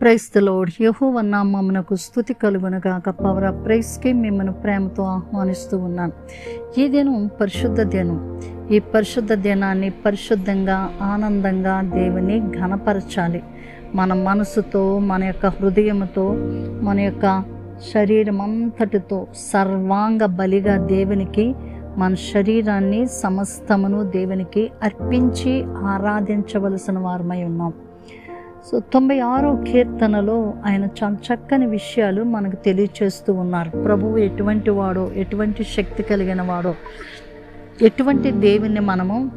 క్రైస్తలోడ్ యహోవ నామమునకు స్థుతి కలుగునగాక. పవర్ ఆఫ్ ప్రైస్కి మిమ్మల్ని ప్రేమతో ఆహ్వానిస్తూ ఉన్నాను. ఈ దినం పరిశుద్ధ దినం ఈ పరిశుద్ధ దినాన్ని పరిశుద్ధంగా ఆనందంగా దేవుని ఘనపరచాలి. మన మనసుతో మన యొక్క హృదయంతో మన యొక్క శరీరం అంతటితో సర్వాంగ బలిగా దేవునికి మన శరీరాన్ని సమస్తమును దేవునికి అర్పించి ఆరాధించవలసిన వారమై ఉన్నాం. సో తొంభై ఆరో కీర్తనలో ఆయన చాలా చక్కని విషయాలు మనకు తెలియచేస్తూ ఉన్నారు. ప్రభువు ఎటువంటి వాడో ఎటువంటి శక్తి కలిగిన వాడో ఎటువంటి దేవుని మనము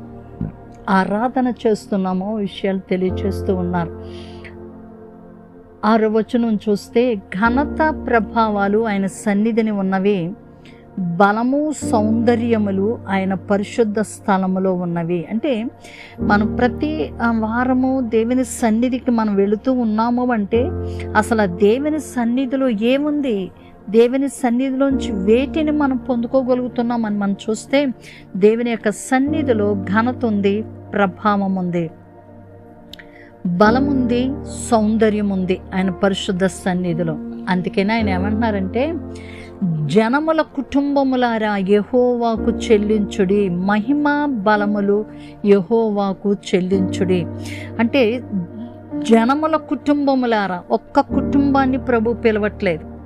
ఆరాధన చేస్తున్నామో విషయాలు తెలియచేస్తూ ఉన్నారు. ఆరో వచనం చూస్తే ఘనత ప్రభావాలు ఆయన సన్నిధిని ఉన్నవి. బలము సౌందర్యములు ఆయన పరిశుద్ధ స్థలములో ఉన్నవి. అంటే మనం ప్రతి వారము దేవుని సన్నిధికి మనం వెళుతూ ఉన్నాము అంటే అసలు ఆ దేవుని సన్నిధిలో ఏముంది? దేవుని సన్నిధిలోంచి వేటిని మనం పొందుకోగలుగుతున్నామని మనం చూస్తే దేవుని యొక్క సన్నిధిలో ఘనత ఉంది ప్రభావం ఉంది. బలముంది సౌందర్యం ఉంది ఆయన పరిశుద్ధ సన్నిధిలో. అందుకనే ఆయన ఏమంటున్నారంటే జనముల కుటుంబములారా యహోవాకు చెల్లించుడి మహిమ బలములు యహోవాకు చెల్లించుడి. అంటే జనముల కుటుంబములారా ఒక్క కుటుంబాన్ని ప్రభు పిలవట్లేదు.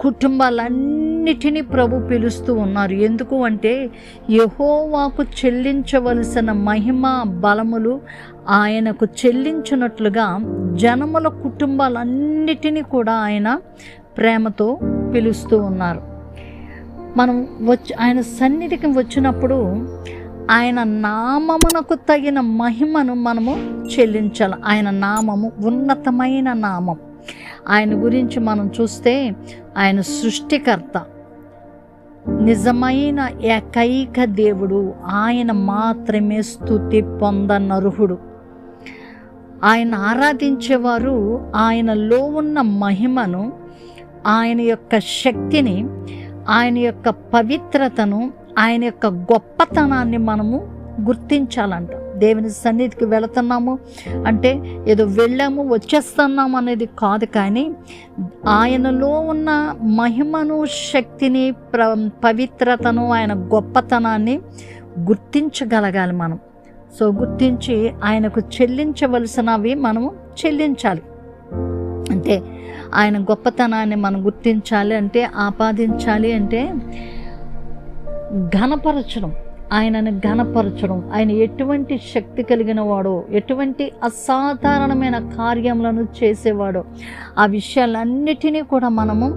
కుటుంబాలన్నిటినీ ప్రభు పిలుస్తూ ఉన్నారు. ఎందుకు అంటే యహోవాకు చెల్లించవలసిన మహిమ బలములు ఆయనకు చెల్లించినట్లుగా జనముల కుటుంబాలన్నిటినీ కూడా ఆయన ప్రేమతో పిలుస్తూ ఉన్నారు. మనం వచ్చి ఆయన సన్నిధికి వచ్చినప్పుడు ఆయన నామమునకు తగిన మహిమను మనము చెల్లించాలి. ఆయన నామము ఉన్నతమైన నామం. ఆయన గురించి మనం చూస్తే ఆయన సృష్టికర్త. నిజమైన ఏకైక దేవుడు. ఆయన మాత్రమే స్థుతి పొందనర్హుడు ఆయన ఆరాధించేవారు ఆయనలో ఉన్న మహిమను ఆయన యొక్క శక్తిని ఆయన యొక్క పవిత్రతను ఆయన యొక్క గొప్పతనాన్ని మనము గుర్తించాలంట. దేవుని సన్నిధికి వెళుతున్నాము అంటే ఏదో వెళ్ళాము వచ్చేస్తున్నాము అనేది కాదు కానీ ఆయనలో ఉన్న మహిమను శక్తిని ప్ర పవిత్రతను ఆయన గొప్పతనాన్ని గుర్తించగలగాలి మనం. సో గుర్తించి ఆయనకు చెల్లించవలసినవి మనము చెల్లించాలి. అంటే ఆయన గొప్పతనాన్ని మనం గుర్తించాలి అంటే ఆపాదించాలి అంటే ఘనపరచడం ఆయనను ఘనపరచడం ఆయన ఎటువంటి శక్తి కలిగిన వాడో ఎటువంటి అసాధారణమైన కార్యములను చేసేవాడో ఆ విషయాలన్నిటినీ కూడా మనము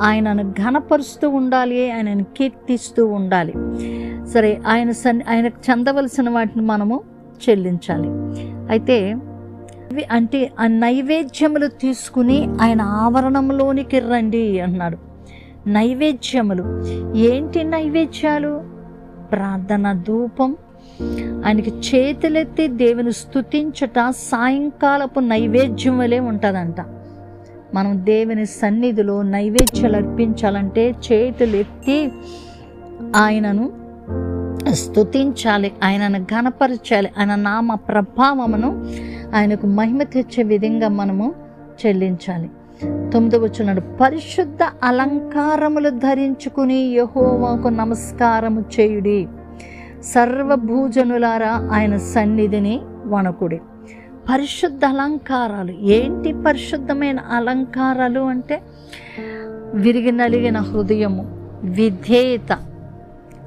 ఆయనను ఘనపరుస్తూ ఉండాలి ఆయనను కీర్తిస్తూ ఉండాలి. సరే ఆయన సన్ ఆయనకు చెందవలసిన వాటిని మనము చెల్లించాలి. అయితే అంటే ఆ నైవేద్యములు తీసుకుని ఆయన ఆవరణంలోనికి రండి అన్నాడు. నైవేద్యములు. ఏంటి నైవేద్యాలు? ప్రార్థన ధూపం. ఆయనకి చేతులెత్తి దేవుని స్థుతించట సాయంకాలపు నైవేద్యం వలె ఉంటుందంట. మనం దేవుని సన్నిధిలో నైవేద్యాలు అర్పించాలంటే చేతులెత్తి ఆయనను స్తుతించాలి ఆయనను ఘనపరచాలి ఆయన నామ ప్రభావమును ఆయనకు మహిమ తెచ్చే విధంగా మనము చెల్లించాలి. తొమ్మిది వచ్చినాడు పరిశుద్ధ అలంకారములు ధరించుకుని యహోవాకు నమస్కారము చేయుడి. సర్వభూజనులారా ఆయన సన్నిధిని వణకుడి. పరిశుద్ధ అలంకారాలు ఏంటి పరిశుద్ధమైన అలంకారాలు అంటే విరిగి నలిగిన హృదయము విధేయత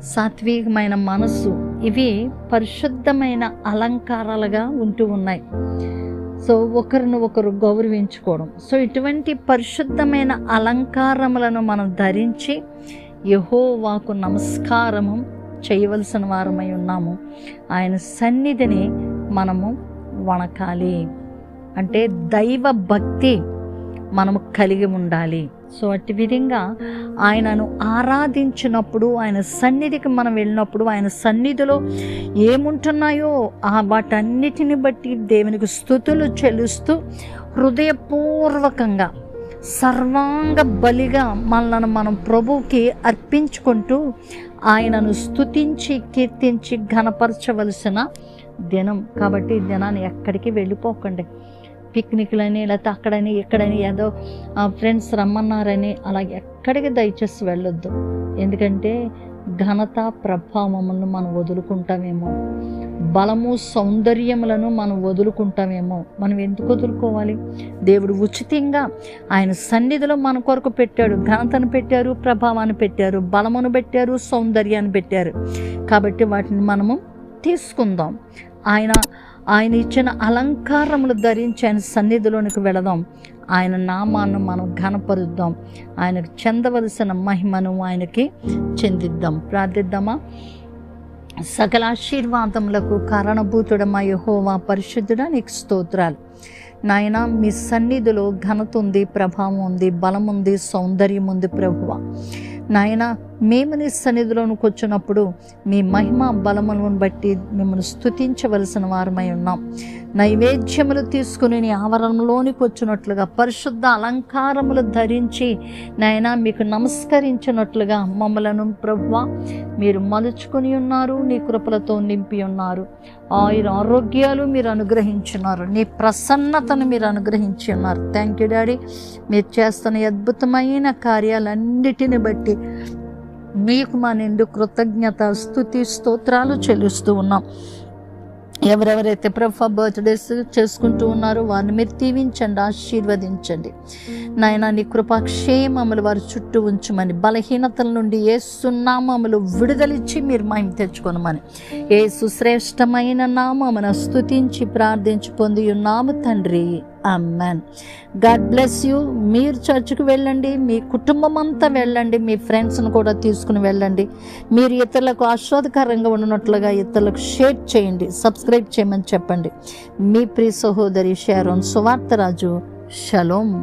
సాత్వికమైన మనస్సు. ఇవి పరిశుద్ధమైన అలంకారాలుగా ఉంటూ ఉన్నాయి. సో ఒకరిని ఒకరు గౌరవించుకోవడం. సో ఇటువంటి పరిశుద్ధమైన అలంకారములను మనం ధరించి యహోవాకు నమస్కారము చేయవలసిన వారమై ఉన్నాము. ఆయన సన్నిధిని మనము వణకాలి. అంటే దైవ భక్తి మనము కలిగి ఉండాలి. సో అట్టి విధంగా ఆయనను ఆరాధించినప్పుడు ఆయన సన్నిధికి మనం వెళ్ళినప్పుడు ఆయన సన్నిధిలో ఏముంటున్నాయో ఆ వాటన్నిటిని బట్టి దేవునికి స్థుతులు చెల్లిస్తూ హృదయపూర్వకంగా సర్వాంగ బలిగా మనల్ని మనం ప్రభువుకి అర్పించుకుంటూ ఆయనను స్థుతించి కీర్తించి ఘనపరచవలసిన దినం. కాబట్టి ఈ దినాన్ని ఎక్కడికి వెళ్ళిపోకండి. పిక్నిక్లని లేకపోతే అక్కడని ఇక్కడని ఏదో ఫ్రెండ్స్ రమ్మన్నారని అలా ఎక్కడికి దయచేసి వెళ్ళొద్దు. ఎందుకంటే ఘనత ప్రభావములను మనం వదులుకుంటామేమో. బలము సౌందర్యములను మనం వదులుకుంటామేమో. మనం ఎందుకు వదులుకోవాలి? దేవుడు ఉచితంగా ఆయన సన్నిధిలో మన కొరకు పెట్టాడు. ఘనతను పెట్టారు ప్రభావాన్ని పెట్టారు బలమును పెట్టారు సౌందర్యాన్ని పెట్టారు. కాబట్టి వాటిని మనము తీసుకుందాం. ఆయన ఆయన ఇచ్చిన అలంకారములు ధరించి ఆయన సన్నిధిలోనికి వెళదాం ఆయన నామాన్ని మనం ఘనపరుద్దాం. ఆయనకు చెందవలసిన మహిమను ఆయనకి చెందిద్దాం. ప్రార్థిద్దామా? సకల ఆశీర్వాదములకు కారణభూతుడమా యహోవా పరిశుద్ధుడా నీకు స్తోత్రాలు. నాయన మీ సన్నిధిలో ఘనత ఉంది ప్రభావం ఉంది బలం ఉంది సౌందర్యం ఉంది ప్రభువ. నాయన మేము నీ సన్నిధిలోనికి వచ్చినప్పుడు మీ మహిమ బలములను బట్టి మిమ్మల్ని స్థుతించవలసిన వారమై ఉన్నాం. నైవేద్యములు తీసుకుని నీ ఆవరణలోనికి వచ్చినట్లుగా పరిశుద్ధ అలంకారములు ధరించి నాయన మీకు నమస్కరించినట్లుగా మమ్మలను ప్రభువ మీరు మలుచుకొని ఉన్నారు నీ కృపలతో నింపి ఉన్నారు. ఆయుర ఆరోగ్యాలు మీరు అనుగ్రహించున్నారు నీ ప్రసన్నతను మీరు అనుగ్రహించి ఉన్నారు. థ్యాంక్ యూ డాడీ మీరు చేస్తున్న అద్భుతమైన కార్యాలన్నిటిని బట్టి మీకు మా నిండు కృతజ్ఞత స్థుతి స్తోత్రాలు చెల్లిస్తూ ఉన్నాం. ఎవరెవరైతే ప్రభా బర్త్డేస్ చేసుకుంటూ ఉన్నారో వారిని మీరు దీవించండి ఆశీర్వదించండి. నాయన నీ కృపాక్షేమములు వారి చుట్టూ ఉంచమని బలహీనతల నుండి ఏ సున్నామములు విడుదలిచ్చి మీరు మహిమ తెచ్చుకొనమని. ఏ సుశ్రేష్టమైన నామమున స్థుతించి ప్రార్థించి పొంది ఉన్నాము తండ్రి. అమ్మాన్ గాడ్ బ్లెస్ యూ మీరు చర్చ్కి వెళ్ళండి మీ కుటుంబం అంతా వెళ్ళండి మీ ఫ్రెండ్స్ని కూడా తీసుకుని వెళ్ళండి. మీరు ఇతరులకు ఆస్వాదకరంగా ఉన్నట్లుగా ఇతరులకు షేర్ చేయండి సబ్స్క్రైబ్ చేయమని చెప్పండి. మీ ప్రియ సహోదరి షారోన్ సువార్తరాజు షలోమ్